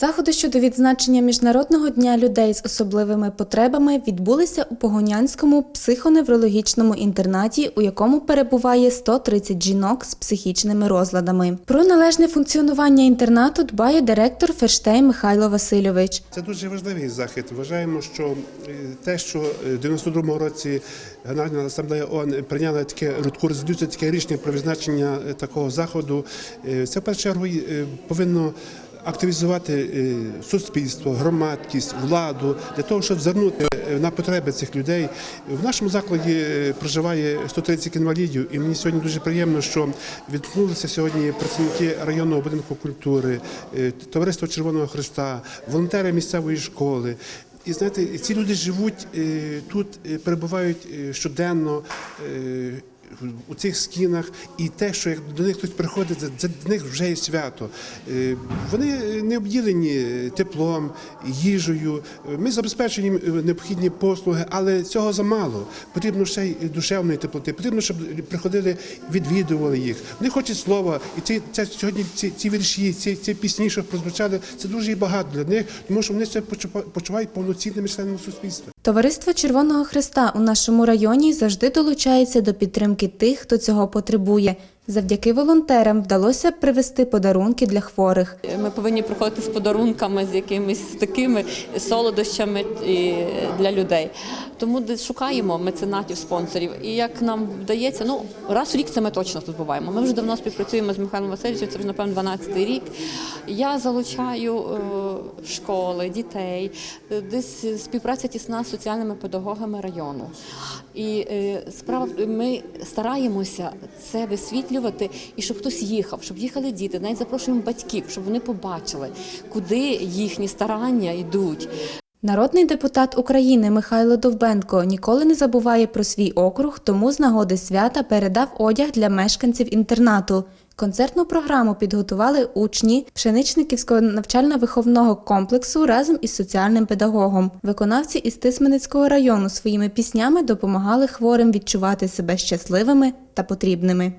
Заходи щодо відзначення Міжнародного дня людей з особливими потребами відбулися у Погонянському психоневрологічному інтернаті, у якому перебуває 130 жінок з психічними розладами. Про належне функціонування інтернату дбає директор Ферштей Михайло Васильович. Це дуже важливий захід. Вважаємо, що е, те, що е, в 92-му році Генеральна асамблея ООН прийняла таке резолюцію, таке рішення про відзначення е, такого заходу, це в першу чергу повинно. Активізувати е, суспільство, громадськість, владу для того, щоб звернути е, на потреби цих людей. В нашому закладі е, проживає 130 інвалідів, і мені сьогодні дуже приємно, що відгукнулися сьогодні працівники районного будинку культури, товариство Червоного Христа, волонтери місцевої школи. І знаєте, ці люди живуть тут, перебувають щоденно. У цих стінах, і те, що як до них хтось приходить, це, це для них вже є свято. Е, Вони не обділені теплом, їжею. Ми забезпечуємо їм е, необхідні послуги, але цього замало. Потрібно ще й душевної теплоти. Потрібно, щоб приходили, відвідували їх. Вони хочуть слова, і ці це сьогодні ці, ці вірші, ці, ці пісні, що прозвучали, це дуже багато для них, тому що вони почува- почувають повноцінними членами суспільства. Товариство Червоного Христа у нашому районі завжди долучається до підтримки тих, хто цього потребує. Завдяки волонтерам вдалося привезти подарунки для хворих. Ми повинні приходити з подарунками, з якимись такими солодощами для людей. Тому шукаємо меценатів, спонсорів. І як нам вдається, ну раз в рік це ми точно тут буваємо. Ми вже давно співпрацюємо з Михайлом Васильовичем, це вже напевно 12-й рік. Я залучаю е, школи, дітей, е, десь співпраця тісна з соціальними педагогами району. І е, справа ми стараємося це висвітлювати, і щоб хтось їхав, щоб їхали діти, навіть запрошуємо батьків, щоб вони побачили, куди їхні старання йдуть. Народний депутат України Михайло Довбенко ніколи не забуває про свій округ, тому з нагоди свята передав одяг для мешканців інтернату. Концертну програму підготували учні Пшеничниківського навчально-виховного комплексу разом із соціальним педагогом. Виконавці із Тисменицького району своїми піснями допомагали хворим відчувати себе щасливими та потрібними.